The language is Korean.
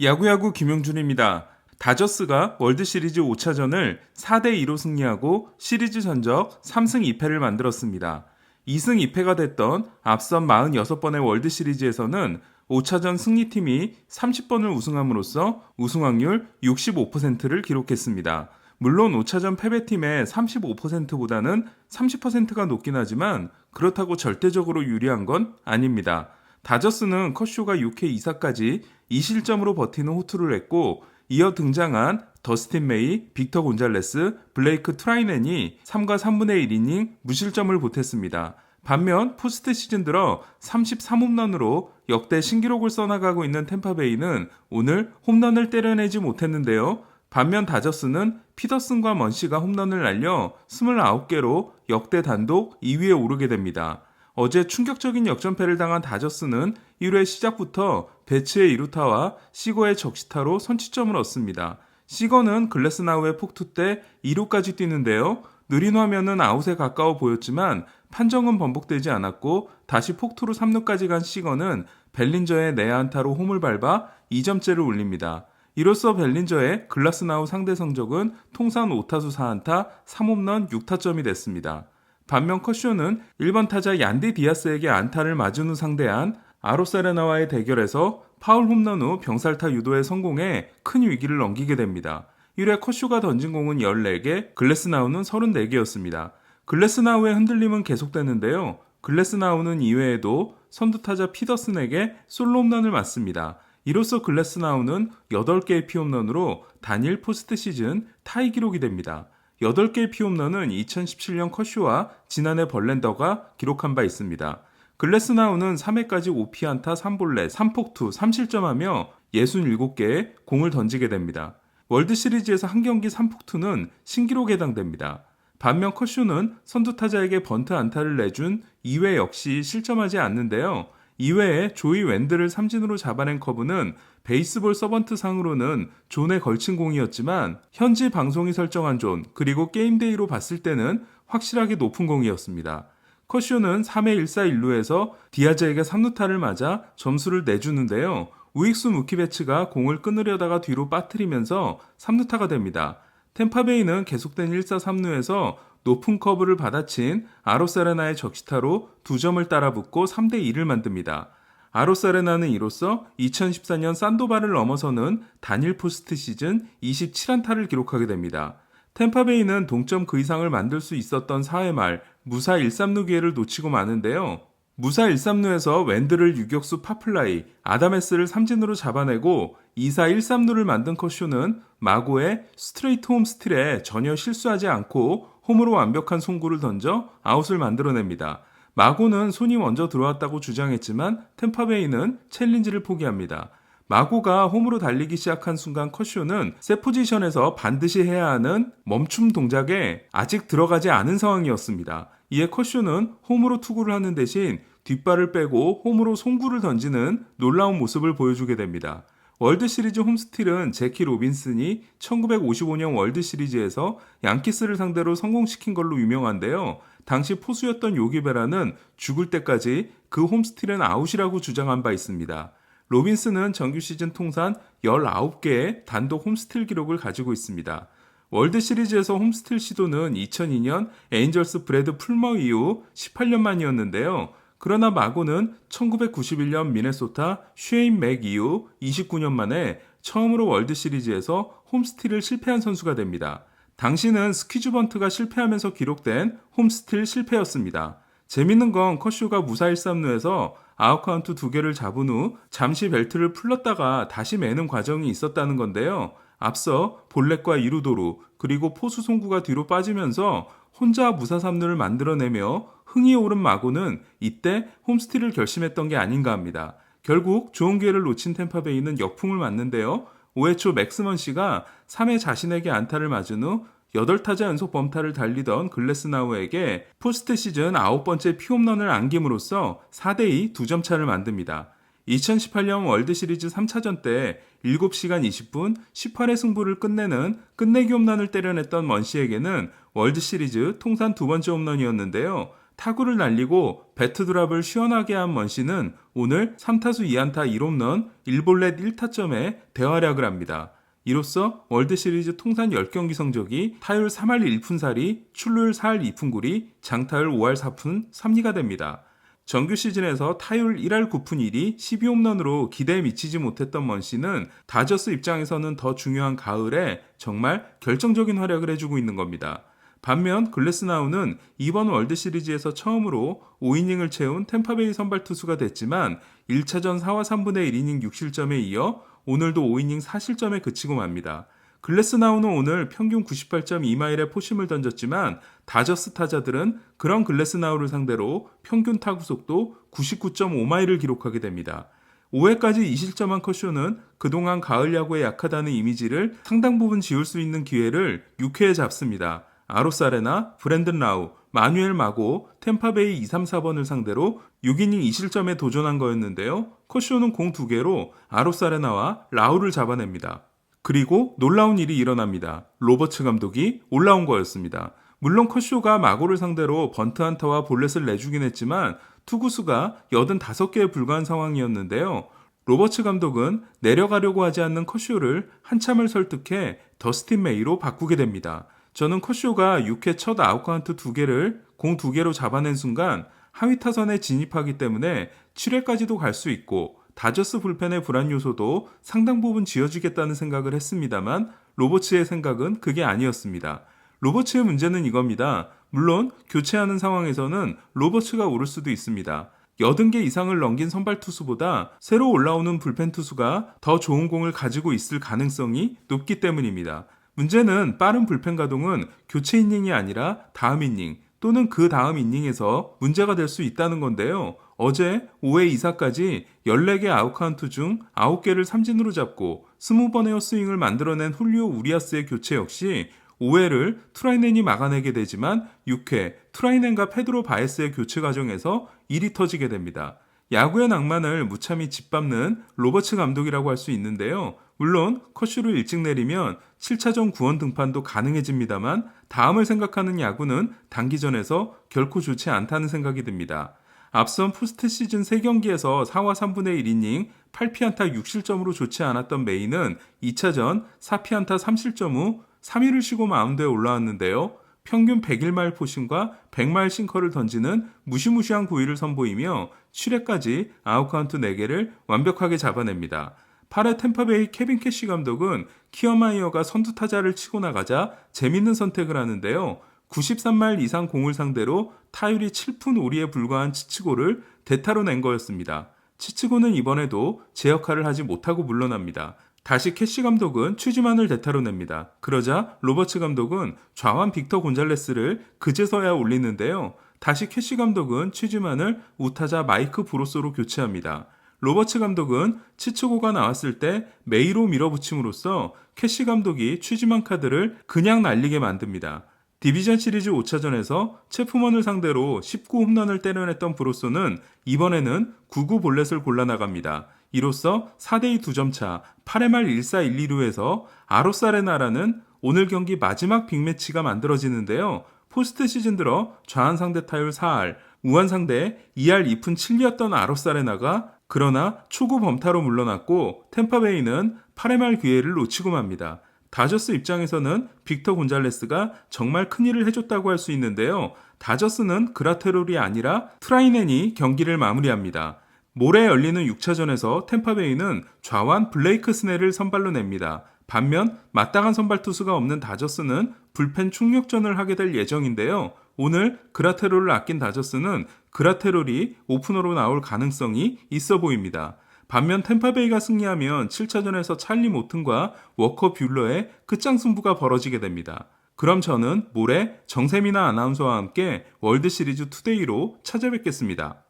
야구야구 김용준입니다. 다저스가 월드시리즈 5차전을 4대2로 승리하고 시리즈 전적 3승 2패를 만들었습니다. 2승 2패가 됐던 앞선 46번의 월드시리즈에서는 5차전 승리팀이 30번을 우승함으로써 우승 확률 65%를 기록했습니다. 물론 5차전 패배팀의 35%보다는 30%가 높긴 하지만 그렇다고 절대적으로 유리한 건 아닙니다. 다저스는 컷쇼가 6회 2사까지 2실점으로 버티는 호투를 했고 이어 등장한 더스틴 메이, 빅터 곤잘레스, 블레이크 트라이넨이 3과 3분의 1 이닝 무실점을 보탰습니다. 반면 포스트 시즌 들어 33홈런으로 역대 신기록을 써나가고 있는 템파베이는 오늘 홈런을 때려내지 못했는데요. 반면 다저스는 피더슨과 먼시가 홈런을 날려 29개로 역대 단독 2위에 오르게 됩니다. 어제 충격적인 역전패를 당한 다저스는 1회 시작부터 배츠의 이루타와 시거의 적시타로 선취점을 얻습니다. 시거는 글래스나우의 폭투 때 2루까지 뛰는데요. 느린 화면은 아웃에 가까워 보였지만 판정은 번복되지 않았고 다시 폭투로 3루까지 간 시거는 벨린저의 내야안타로 홈을 밟아 2점째를 올립니다. 이로써 벨린저의 글라스나우 상대 성적은 통산 5타수 4안타 3홈런 6타점이 됐습니다. 반면 커쇼는 1번 타자 얀디 디아스에게 안타를 맞은 후 상대한 아로사레나와의 대결에서 파울 홈런 후 병살타 유도에 성공해 큰 위기를 넘기게 됩니다. 1회 커쇼가 던진 공은 14개, 글래스나우는 34개였습니다. 글래스나우의 흔들림은 계속되는데요. 글래스나우는 2회에도 선두타자 피더슨에게 솔로 홈런을 맞습니다. 이로써 글래스나우는 8개의 피홈런으로 단일 포스트 시즌 타이 기록이 됩니다. 8개의 피홈런은 2017년 커쇼와 지난해 벌렌더가 기록한 바 있습니다. 글래스나우는 3회까지 5피안타 3볼넷 3폭투 3실점하며 67개의 공을 던지게 됩니다. 월드시리즈에서 한 경기 3폭투는 신기록에 해당됩니다. 반면 커쇼는 선두타자에게 번트 안타를 내준 2회 역시 실점하지 않는데요. 이외에 조이 웬드를 삼진으로 잡아낸 커브는 베이스볼 서번트 상으로는 존에 걸친 공이었지만 현지 방송이 설정한 존 그리고 게임데이로 봤을 때는 확실하게 높은 공이었습니다. 커쇼는 3회 1사 1루에서 디아즈에게 3루타를 맞아 점수를 내주는데요. 우익수 무키베츠가 공을 끊으려다가 뒤로 빠뜨리면서 3루타가 됩니다. 템파베이는 계속된 1사 3루에서 높은 커브를 받아친 아로사레나의 적시타로 두 점을 따라붙고 3대 2를 만듭니다. 아로사레나는 이로써 2014년 산도바를 넘어서는 단일 포스트 시즌 27안타를 기록하게 됩니다. 템파베이는 동점 그 이상을 만들 수 있었던 4회 말 무사 1-3루 기회를 놓치고 마는데요. 무사 1-3루에서 웬드를 유격수 파플라이, 아다메스를 삼진으로 잡아내고 2사 1-3루를 만든 커쇼는 마고의 스트레이트 홈 스틸에 전혀 실수하지 않고 홈으로 완벽한 송구를 던져 아웃을 만들어냅니다. 마고는 손이 먼저 들어왔다고 주장했지만 템파베이는 챌린지를 포기합니다. 마고가 홈으로 달리기 시작한 순간 커쇼는 세 포지션에서 반드시 해야 하는 멈춤 동작에 아직 들어가지 않은 상황이었습니다. 이에 커쇼는 홈으로 투구를 하는 대신 뒷발을 빼고 홈으로 송구를 던지는 놀라운 모습을 보여주게 됩니다. 월드시리즈 홈스틸은 제키 로빈슨이 1955년 월드시리즈에서 양키스를 상대로 성공시킨 걸로 유명한데요. 당시 포수였던 요기베라는 죽을 때까지 그 홈스틸은 아웃이라고 주장한 바 있습니다. 로빈슨은 정규 시즌 통산 19개의 단독 홈스틸 기록을 가지고 있습니다. 월드 시리즈에서 홈스틸 시도는 2002년 에인절스 브래드 풀머 이후 18년 만이었는데요. 그러나 마고는 1991년 미네소타 쉐인 맥 이후 29년 만에 처음으로 월드 시리즈에서 홈스틸을 실패한 선수가 됩니다. 당시는 스퀴즈 번트가 실패하면서 기록된 홈스틸 실패였습니다. 재밌는 건 커쇼가 무사 1-3루에서 아웃카운트 두 개를 잡은 후 잠시 벨트를 풀렀다가 다시 매는 과정이 있었다는 건데요. 앞서 볼넷과 이루도루 그리고 포수 송구가 뒤로 빠지면서 혼자 무사 3루를 만들어내며 흥이 오른 마고는 이때 홈스틸을 결심했던 게 아닌가 합니다. 결국 좋은 기회를 놓친 템파베이는 역풍을 맞는데요. 5회 초 맥스먼 씨가 3회 자신에게 안타를 맞은 후 8타자 연속 범타를 달리던 글래스나우에게 포스트 시즌 9번째 피홈런을 안김으로써 4대2 2점 차를 만듭니다. 2018년 월드시리즈 3차전 때 7시간 20분 18회 승부를 끝내는 끝내기 홈런을 때려냈던 먼시에게는 월드 시리즈 통산 두 번째 홈런이었는데요. 타구를 날리고 배트 드랍을 시원하게 한 먼씨는 오늘 3타수 2안타 1홈런 1볼넷 1타점에 대활약을 합니다. 이로써 월드시리즈 통산 10경기 성적이 타율 3할 1푼4리, 출루율 4할 2푼 9리, 장타율 5할 4푼 3리가 됩니다. 정규 시즌에서 타율 1할 9푼 1리, 12홈런으로 기대에 미치지 못했던 먼씨는 다저스 입장에서는 더 중요한 가을에 정말 결정적인 활약을 해주고 있는 겁니다. 반면 글래스나우는 이번 월드 시리즈에서 처음으로 5이닝을 채운 템파베이 선발 투수가 됐지만 1차전 4와 3분의 1이닝 6실점에 이어 오늘도 5이닝 4실점에 그치고 맙니다. 글래스나우는 오늘 평균 98.2마일의 포심을 던졌지만 다저스 타자들은 그런 글래스나우를 상대로 평균 타구 속도 99.5마일을 기록하게 됩니다. 5회까지 2실점한 커쇼는 그동안 가을 야구에 약하다는 이미지를 상당 부분 지울 수 있는 기회를 6회에 잡습니다. 아로사레나, 브랜든 라우, 마뉴엘 마고, 템파베이 2, 3, 4번을 상대로 6이닝 2실점에 도전한 거였는데요. 커쇼는 공 2개로 아로사레나와 라우를 잡아냅니다. 그리고 놀라운 일이 일어납니다. 로버츠 감독이 올라온 거였습니다. 물론 커쇼가 마고를 상대로 번트 한타와 볼넷을 내주긴 했지만 투구수가 85개에 불과한 상황이었는데요. 로버츠 감독은 내려가려고 하지 않는 커쇼를 한참을 설득해 더스틴 메이로 바꾸게 됩니다. 저는 커쇼가 6회 첫 아웃카운트 2개를 공 2개로 잡아낸 순간 하위 타선에 진입하기 때문에 7회까지도 갈 수 있고 다저스 불펜의 불안 요소도 상당 부분 지어주겠다는 생각을 했습니다만 로버츠의 생각은 그게 아니었습니다. 로버츠의 문제는 이겁니다. 물론 교체하는 상황에서는 로버츠가 오를 수도 있습니다. 80개 이상을 넘긴 선발 투수보다 새로 올라오는 불펜 투수가 더 좋은 공을 가지고 있을 가능성이 높기 때문입니다. 문제는 빠른 불펜 가동은 교체 이닝이 아니라 다음 이닝 또는 그 다음 이닝에서 문제가 될 수 있다는 건데요. 어제 5회 2사까지 14개 아웃카운트 중 9개를 삼진으로 잡고 20번의 헛스윙을 만들어낸 훌리오 우리아스의 교체 역시 5회를 트라이넨이 막아내게 되지만 6회 트라이넨과 페드로 바에스의 교체 과정에서 일이 터지게 됩니다. 야구의 낭만을 무참히 짓밟는 로버츠 감독이라고 할 수 있는데요. 물론 컷슈를 일찍 내리면 7차전 구원 등판도 가능해집니다만 다음을 생각하는 야구는 단기전에서 결코 좋지 않다는 생각이 듭니다. 앞선 포스트 시즌 3경기에서 4와 3분의 1이닝 8피안타 6실점으로 좋지 않았던 메이는 2차전 4피안타 3실점 후 3위를 쉬고 마운드에 올라왔는데요. 평균 101마일 포신과 100마일 싱커를 던지는 무시무시한 구위를 선보이며 7회까지 아웃카운트 4개를 완벽하게 잡아냅니다. 8회 템파베이 케빈 캐시 감독은 키어마이어가 선두 타자를 치고 나가자 재밌는 선택을 하는데요. 93마일 이상 공을 상대로 타율이 7푼 5리에 불과한 치치고를 대타로 낸 거였습니다. 치치고는 이번에도 제 역할을 하지 못하고 물러납니다. 다시 캐시 감독은 취지만을 대타로 냅니다. 그러자 로버츠 감독은 좌완 빅터 곤잘레스를 그제서야 올리는데요. 다시 캐시 감독은 취지만을 우타자 마이크 브로소로 교체합니다. 로버츠 감독은 치츠고가 나왔을 때 메이로 밀어붙임으로써 캐시 감독이 취지만 카드를 그냥 날리게 만듭니다. 디비전 시리즈 5차전에서 체프먼을 상대로 19홈런을 때려냈던 브로소는 이번에는 99 볼넷을 골라나갑니다. 이로써 4대2 2점 차 8회 말 1사 1, 2루에서 아로사레나라는 오늘 경기 마지막 빅매치가 만들어지는데요. 포스트 시즌 들어 좌한 상대 타율 4할, 우한 상대 2할 2푼 7리였던 아로사레나가 그러나 초구 범타로 물러났고 템파베이는 8회 말 기회를 놓치고 맙니다. 다저스 입장에서는 빅터 곤잘레스가 정말 큰일을 해줬다고 할 수 있는데요. 다저스는 그라테롤이 아니라 트라이넨이 경기를 마무리합니다. 모레 열리는 6차전에서 템파베이는 좌완 블레이크 스넬을 선발로 냅니다. 반면 마땅한 선발 투수가 없는 다저스는 불펜 충격전을 하게 될 예정인데요. 오늘 그라테롤을 아낀 다저스는 그라테롤이 오프너로 나올 가능성이 있어 보입니다. 반면 템파베이가 승리하면 7차전에서 찰리 모튼과 워커 뷰러의 끝장 승부가 벌어지게 됩니다. 그럼 저는 모레 정세미나 아나운서와 함께 월드 시리즈 투데이로 찾아뵙겠습니다.